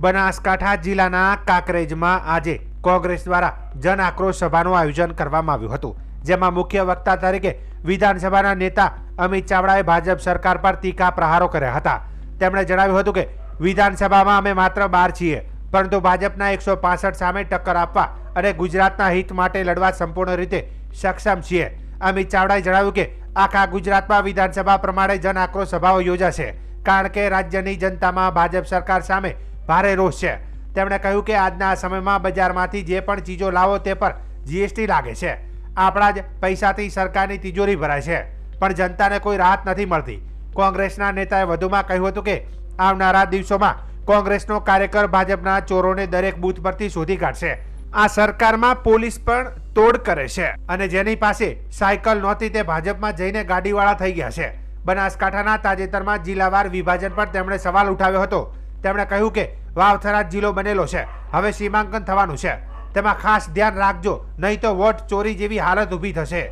બનાસકાંઠા જિલ્લાના કાંકરેજમાં આજે કોંગ્રેસ દ્વારા જન આક્રોશ સભાનું આયોજન કરવામાં આવ્યું હતું, જેમાં મુખ્ય વક્તા તરીકે વિધાનસભાના નેતા અમિત ચાવડાએ ભાજપ સરકાર પર તીખા પ્રહારો કર્યા હતા. તેમણે જણાવ્યું હતું કે, વિધાનસભામાં અમે માત્ર બાર છીએ, પરંતુ ભાજપના એકસો પાસઠ સામે ટક્કર આપવા અને ગુજરાતના હિત માટે લડવા સંપૂર્ણ રીતે સક્ષમ છીએ. અમિત ચાવડાએ જણાવ્યું કે, આખા ગુજરાતમાં વિધાનસભા પ્રમાણે જન આક્રોશ સભાઓ યોજાશે, કારણ કે રાજ્યની જનતામાં ભાજપ સરકાર સામે ભારે રોષ છે. તેમણે કહ્યું કે આજના સમયમાં બજારમાંથી જે પણ ચીજો લાવો તે પર જીએસટી લાગે છે. આપણા જ પૈસાથી સરકારની તિજોરી ભરાય છે. પણ જનતાને કોઈ રાહત નથી મળતી. કોંગ્રેસના નેતાએ વધુમાં કહ્યું હતું કે આવનારા દિવસોમાં કોંગ્રેસનો કાર્યકર ભાજપના ચોરોને દરેક બૂથ પરથી શોધી કાઢશે. આ સરકારમાં પોલીસ પણ તોડ કરે છે અને જેની પાસે સાયકલ નહોતી તે ભાજપમાં જઈને ગાડીવાળા થઈ ગયા છે. બનાસકાંઠાના તાજેતરમાં જિલ્લાવાર વિભાજન પર તેમણે સવાલ ઉઠાવ્યો હતો. તેમણે કહ્યું કે વાવથરા જિલ્લો બનેલો છે. હવે સીમાંકન થવાનું છે. તેમાં ખાસ ધ્યાન રાખજો, નહીં તો વોટ ચોરી જેવી હાલત ઊભી થશે.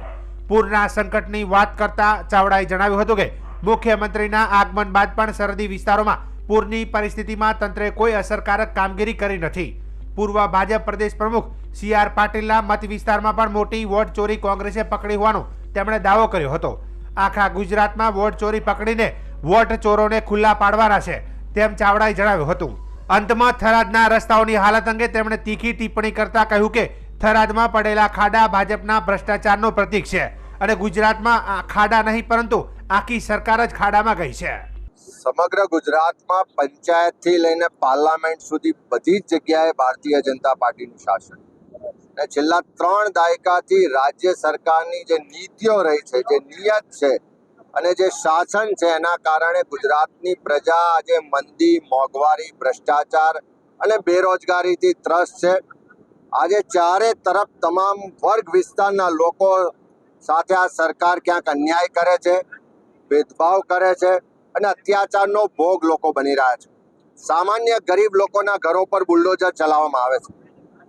પૂરના સંકટની વાત કરતા ચાવડાએ જણાવ્યું હતું કે, મુખ્યમંત્રીના આગમન બાદ પણ સરહદી વિસ્તારોમાં પૂરની પરિસ્થિતિમાં તંત્રે કોઈ અસરકારક કામગીરી કરી નથી. પૂર્વ ભાજપ પ્રદેશ પ્રમુખ સી આર પાટીલના મત વિસ્તારમાં પણ મોટી વોટ ચોરી કોંગ્રેસે પકડી હોવાનો તેમણે દાવો કર્યો હતો. આખા ગુજરાતમાં વોટ ચોરી પકડીને વોટ ચોરોને ખુલ્લા પાડવાના છે. તેમ ચાવડાએ જણાવ્યું હતું. અંતમાં થરાદના રસ્તાઓની હાલત અંગે તેમણે તીખી ટિપ્પણી કરતા કહ્યું કે, થરાદમાં પડેલા ખાડા ભાજપના ભ્રષ્ટાચારનો પ્રતીક છે અને ગુજરાતમાં ખાડા નહીં, પરંતુ આખી સરકાર જ ખાડામાં ગઈ છે. સમગ્ર ગુજરાતમાં પંચાયતથી લઈને પાર્લામેન્ટ સુધી બધી જ જગ્યાએ ભારતીય જનતા પાર્ટીનું શાસન. અને છેલ્લા ત્રણ દાયકાથી રાજ્ય સરકારની જે નીતિઓ રહી છે, જે નિયત છે અને જે શાસન છે, એના કારણે ગુજરાતની પ્રજા આજે મંદી, મોંઘવારી, ભ્રષ્ટાચાર અને બેરોજગારીથી ત્રસ્ત છે. આજે ચારે તરફ તમામ વર્ગ વિસ્તારના લોકો સાથે આ સરકાર ક્યાંક અન્યાય કરે છે, ભેદભાવ કરે છે અને અત્યાચારનો ભોગ લોકો બની રહ્યા છે. સામાન્ય ગરીબ લોકોના ઘરો પર બુલડોઝર ચલાવવામાં આવે છે.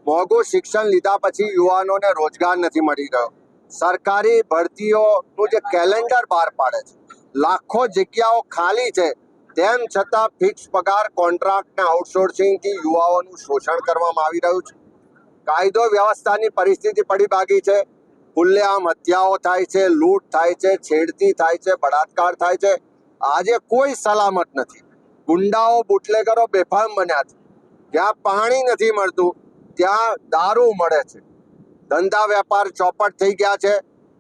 મોંઘું શિક્ષણ લીધા પછી યુવાનોને રોજગાર નથી મળી રહ્યો. સરકારી ભરતીઓનું જે કેલેન્ડર બહાર પાડે છે, લાખો જગ્યાઓ ખાલી છે, તેમ છતાં ફિક્સ પગાર કોન્ટ્રાક્ટ ને આઉટસોર્સિંગથી યુવાઓનું શોષણ કરવામાં આવી રહ્યું છે. કાયદો વ્યવસ્થાની પરિસ્થિતિ પડી ભાગી છે, ખુલ્લેઆમ હત્યાઓ થાય છે, લૂંટ થાય છે, છેડતી થાય છે, બળાત્કાર થાય છે, આજે કોઈ સલામત નથી. ગુંડાઓ, બુટલેગરો બેફામ બન્યા છે. જ્યાં પાણી નથી મળતું, ત્યાં દારૂ મળે છે. ધંધા વેપાર ચોપટ થઈ ગયા છે.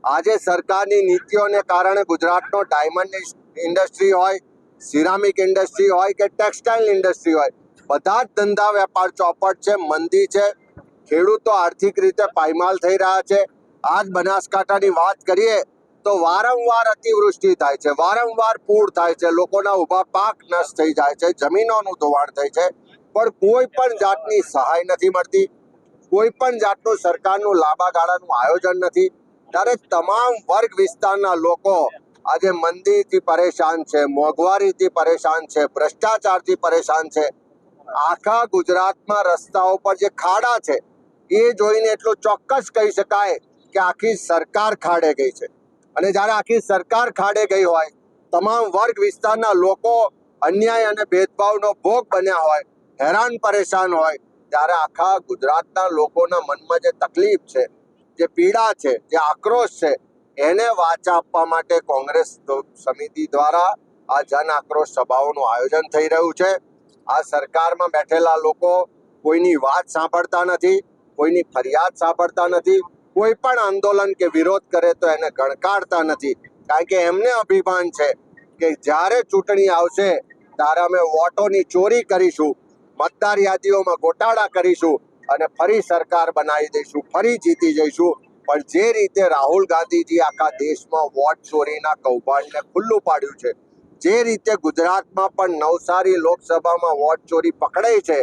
આજે સરકારની નીતિઓને કારણે ગુજરાતનો ડાયમંડ ઇન્ડસ્ટ્રી હોય સિરામિક ઇન્ડસ્ટ્રી હોય કે ટેક્સટાઇલ ઇન્ડસ્ટ્રી હોય, બધા જ ધંધા વેપાર ચોપટ છે, મંદી છે. ખેડૂતો આર્થિક રીતે પાયમાલ થઈ રહ્યા છે. આજ બનાસકાંઠાની વાત કરીએ તો વારંવાર અતિવૃષ્ટિ થાય છે, વારંવાર પૂર થાય છે, લોકોના ઊભા પાક નષ્ટ થઈ જાય છે, જમીનોનું ધોવાણ થાય છે. પણ કોઈ પણ જાતની સહાય નથી મળતી. કોઈ પણ જાતનું સરકારનું લાંબા ગાળાનું આયોજન નથી. ત્યારે તમામ વર્ગ વિસ્તારના લોકો આજે મંદીથી પરેશાન છે, મોંઘવારીથી પરેશાન છે, ભ્રષ્ટાચારથી પરેશાન છે. આખા ગુજરાતમાં રસ્તાઓ પર જે ખાડા છે, એ જોઈને એટલું ચોક્કસ કહી શકાય કે આખી સરકાર ખાડે ગઈ છે. અને જ્યારે આખી સરકાર ખાડે ગઈ હોય, તમામ વર્ગ વિસ્તારના લોકો અન્યાય અને ભેદભાવનો ભોગ બન્યા હોય, હેરાન પરેશાન હોય ત્યારે આખા ગુજરાતના લોકોના મનમાં જે તકલીફ છે, જે પીડા છે, જે આક્રોશ છે, એને વાચા આપવા માટે કોંગ્રેસ સમિતિ દ્વારા આ જન આક્રોશ સભાઓનું આયોજન થઈ રહ્યું છે. આ સરકારમાં બેઠેલા લોકો કોઈની વાત સાંભળતા નથી, કોઈની ફરિયાદ સાંભળતા નથી, કોઈ પણ આંદોલન કે વિરોધ કરે તો એને ગણકારતા નથી. કારણ કે એમને અભિમાન છે કે જ્યારે ચૂંટણી આવશે, ત્યારે અમે વોટોની ચોરી કરીશું મતદાર યાદીઓમાં ગોટાળા કરીશું અને ફરી સરકાર બનાવી દઈશું, ફરી જીતી જઈશું. પણ જે રીતે રાહુલ ગાંધીજી આખા દેશમાં વોટ ચોરીના કૌભાંડને ખુલ્લું પાડ્યું છે, જે રીતે ગુજરાતમાં પણ નવસારી લોકસભામાં વોટ ચોરી પકડાઈ છે,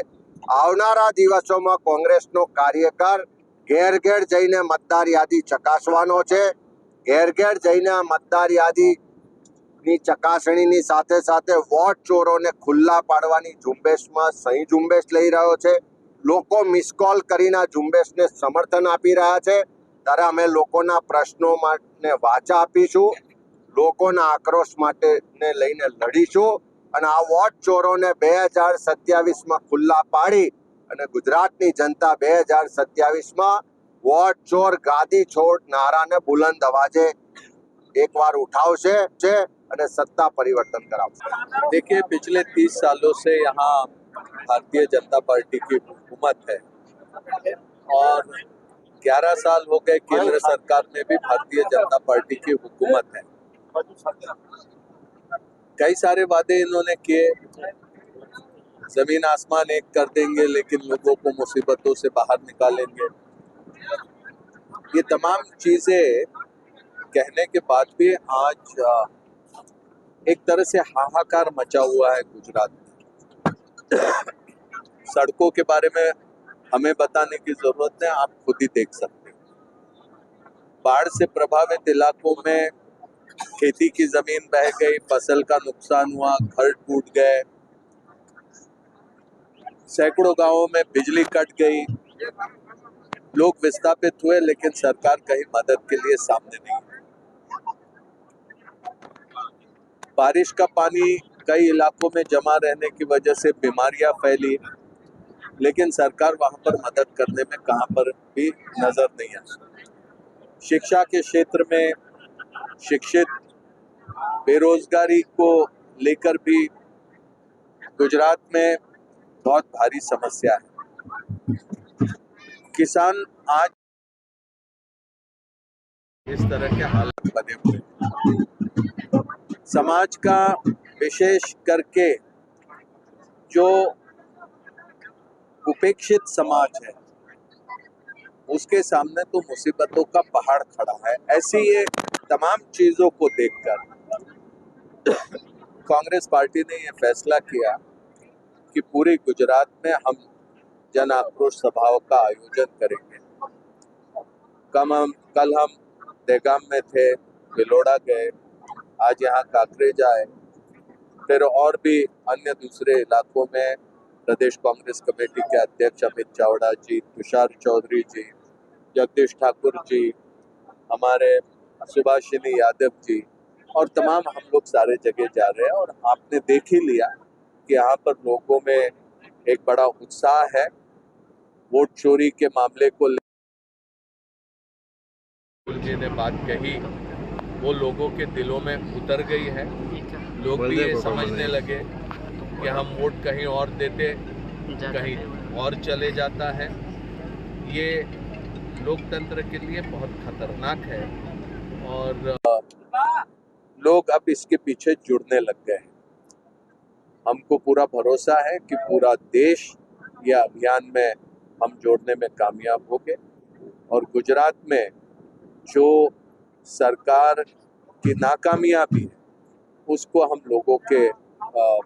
આવનારા દિવસોમાં કોંગ્રેસનો કાર્યકર ઘેર ઘેર જઈને મતદાર યાદી ચકાસવાનો છે. ઘેર ઘેર જઈને આ મતદાર યાદીની ચકાસણીની સાથે સાથે વોટ ચોરોને ખુલ્લા પાડવાની ઝુંબેશમાં સહી ઝુંબેશ લઈ રહ્યો છે. લોકો મિસકોલ કરીને આ ઝુંબેશને સમર્થન આપી રહ્યા છે. ત્યારે અમે લોકોના પ્રશ્નો માટે વાચા આપીશું. લોકોના આક્રોશ માટે ને લઈને લડીશું. અને આ વોટ ચોરોને બે હજાર સત્યાવીસમાં ખુલ્લા પાડી અને ગુજરાતની જનતા બે હજાર સત્યાવીસમાં વોટ ચોર ગાદી છોડ નારાને બુલંદ અવાજે એકવાર ઉઠાવશે. છે અને સત્તા પરિવર્તન કરાવશે देखिए पिछले तीस सालों से यहाँ भारतीय जनता पार्टी की हुकूमत है और 11 साल हो गए केंद्र सरकार में भी भारतीय जनता पार्टी की हुकूमत है कई सारे वादे इन्होंने किए जमीन आसमान एक कर देंगे लेकिन लोगों को मुसीबतों से बाहर निकालेंगे ये तमाम चीजें कहने के बाद भी आज अ, एक तरह से हाहाकार मचा हुआ है गुजरात में। सड़कों के बारे में हमें बताने की ज़रूरत है आप खुद ही देख सकते हैं। बाढ़ से प्रभावित इलाकों में खेती की ज़मीन बह गई, फ़सल का नुकसान हुआ, घर टूट गए, सैकड़ों गाँवों में बिजली कट गई। लोग विस्थापित हुए, लेकिन सरकार कहीं मदद के लिए सामने नहीं आई। बारिश का पानी कई इलाकों में जमा रहने की वजह से बीमारियाँ फैली, लेकिन सरकार वहाँ पर मदद करने में कहाँ पर भी नज़र नहीं आई शिक्षा के क्षेत्र में शिक्षित, बेरोजगारी को लेकर भी गुजरात में बहुत भारी समस्या है। किसान आज इस तरह के हालात बने हुए समाज का विशेष करके जो उपेक्षित समाज है, उसके सामने तो मुसीबतों का पहाड़ खड़ा है। ऐसी ये तमाम चीज़ों को देखकर कांग्रेस पार्टी ने ये फैसला किया कि पूरे गुजरात में हम जन आक्रोश सभाओं का आयोजन करेंगे। कम हम कल हम देगाम में थे, बिलोड़ा गए आज यहाँ काकरेज आए फिर और भी अन्य दूसरे इलाकों में प्रदेश कांग्रेस कमेटी के अध्यक्ष अमित चावड़ा जी, तुषार चौधरी जी, जगदीश ठाकुर जी, हमारे सुभाषिनी यादव जी और तमाम हम लोग सारे जगह जा रहे हैं और आपने देख ही लिया कि यहाँ पर लोगों में एक बड़ा उत्साह है। वोट चोरी के मामले को जी ने बात कही। वो लोगों के दिलों में उतर गई है। लोग भी ये समझने लगे कि हम वोट कहीं और देते कहीं और चले जाता है। ये लोकतंत्र के लिए बहुत खतरनाक है और लोग अब इसके पीछे जुड़ने लग गए हैं। हमको पूरा भरोसा है कि पूरा देश ये अभियान में हम जोड़ने में कामयाब होंगे और गुजरात में जो सरकार की नाकामयाबी है उसको हम लोगों के अ,